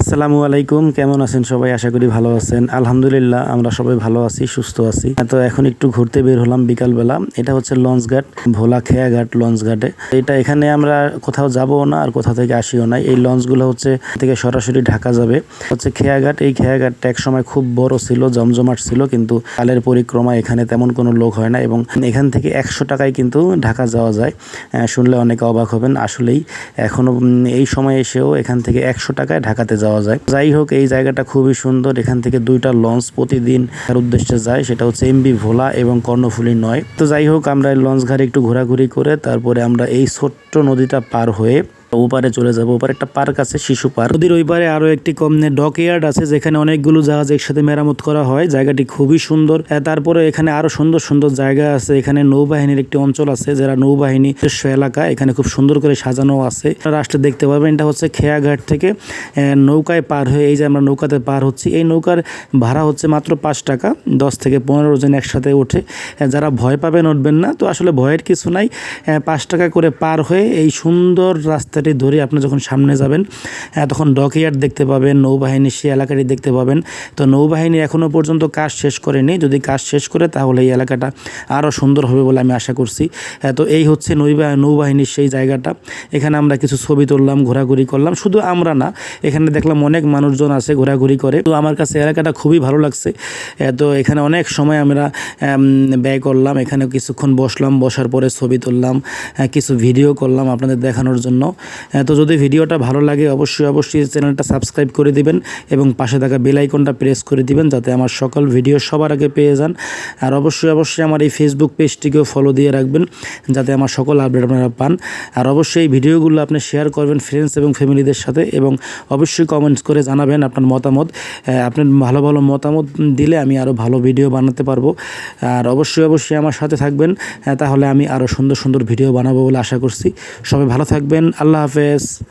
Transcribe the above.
আসসালামু আলাইকুম, কেমন আছেন সবাই? আশা করি ভালো আছেন। আলহামদুলিল্লাহ, আমরা সবাই ভালো আছি, সুস্থ আছি। তো এখন একটু ঘুরতে বের হলাম বিকালবেলা। এটা হচ্ছে লঞ্চ ঘাট ভোলা খেয়া ঘাট লঞ্চ ঘাটে এটা এখানে আমরা কোথাও যাব না আর কোথা থেকে আসিও না। এই লঞ্চগুলো হচ্ছে থেকে সরাসরি ঢাকা যাবে। হচ্ছে খেয়া ঘাট এই খেয়া ঘাটটা এক সময় খুব বড় ছিল, জমজমাট ছিল, কিন্তু কালের পরিক্রমা এখানে তেমন কোনো লোক হয় না এবং এখান থেকে একশো টাকায় কিন্তু ঢাকা যাওয়া যায়। শুনলে অনেকে অবাক হবেন। আসলেই এখনও এই সময় এসেও এখান থেকে একশো টাকায় ঢাকাতে যাওয়া যায়। যাই হোক, এই জায়গাটা খুবই সুন্দর। এখান থেকে দুইটা লঞ্চ প্রতিদিন উদ্দেশ্যে যায়, সেটা হচ্ছে এমবি ভোলা এবং কর্ণফুলী নয়। তো যাই হোক, আমরা লঞ্চ ঘাটে একটু ঘোরাঘুরি করে তারপরে আমরা এই ছোট্ট নদীটা পার হয়ে ওপারে চলে যাব, ওপারে একটা পার্ক আছে, শিশু পার্ক। নদীর ওই পারে আরও একটি কম ডক ইয়ার্ড আছে, যেখানে অনেকগুলো জাহাজ একসাথে মেরামত করা হয়। জায়গাটি খুবই সুন্দর। তারপরে এখানে আরও সুন্দর সুন্দর জায়গা আছে। এখানে নৌবাহিনীর একটি অঞ্চল আছে, যারা নৌবাহিনী নিজস্ব এলাকা এখানে খুব সুন্দর করে সাজানো আছে। রাষ্ট্রে দেখতে পাবেন এটা হচ্ছে খেয়াঘাট থেকে নৌকায় পার হয়ে, এই যে আমরা নৌকাতে পার হচ্ছি, এই নৌকার ভাড়া হচ্ছে মাত্র পাঁচ টাকা, দশ থেকে পনেরো জন একসাথে ওঠে। যারা ভয় পাবেন, উঠবেন না। তো আসলে ভয়ের কিছু নাই। পাঁচ টাকা করে পার হয়ে এই সুন্দর রাস্তাটি ধরে আপনি যখন সামনে যাবেন তখন ডকইয়ার্ড দেখতে পাবেন, নৌবাহিনী সেই এলাকাটি দেখতে পাবেন। তো নৌবাহিনী এখনও পর্যন্ত কাজ শেষ করেনি। যদি কাজ শেষ করে, তাহলে এই এলাকাটা আরও সুন্দর হবে বলে আমি আশা করছি। তো এই হচ্ছে নৌবা, নৌবাহিনীর সেই জায়গাটা। এখানে আমরা কিছু ছবি তুললাম, ঘোরাঘুরি করলাম। শুধু আমরা না, এখানে দেখলাম অনেক মানুষজন আছে ঘোরাঘুরি করে। তো আমার কাছে এলাকাটা খুবই ভালো লাগছে। তো এখানে অনেক সময় আমরা ব্যয় করলাম। এখানে কিছুক্ষণ বসলাম, বসার পরে ছবি তুললাম কিছু ভিডিও করলাম আপনাদের দেখানোর জন্য। তো যদি ভিডিওটা ভালো লাগে, অবশ্যই অবশ্যই চ্যানেলটা সাবস্ক্রাইব করে দিবেন এবং পাশে থাকা বেল আইকনটা প্রেস করে দিবেন যাতে আমার সকল ভিডিও সবার আগে পেয়ে যান। আর অবশ্যই অবশ্যই আমার এই ফেসবুক পেজটিকেও ফলো দিয়ে রাখবেন যাতে আমার সকল আপডেট আপনারা পান। আর অবশ্যই এই ভিডিওগুলো আপনি শেয়ার করবেন ফ্রেন্ডস এবং ফ্যামিলিদের সাথে এবং অবশ্যই কমেন্টস করে জানাবেন আপনার মতামত। আপনার ভালো ভালো মতামত দিলে আমি আরও ভালো ভিডিও বানাতে পারব। আর অবশ্যই অবশ্যই আমার সাথে থাকবেন তাহলে আমি আরও সুন্দর সুন্দর ভিডিও বানাবো বলে আশা করছি। সবাই ভালো থাকবেন la vez.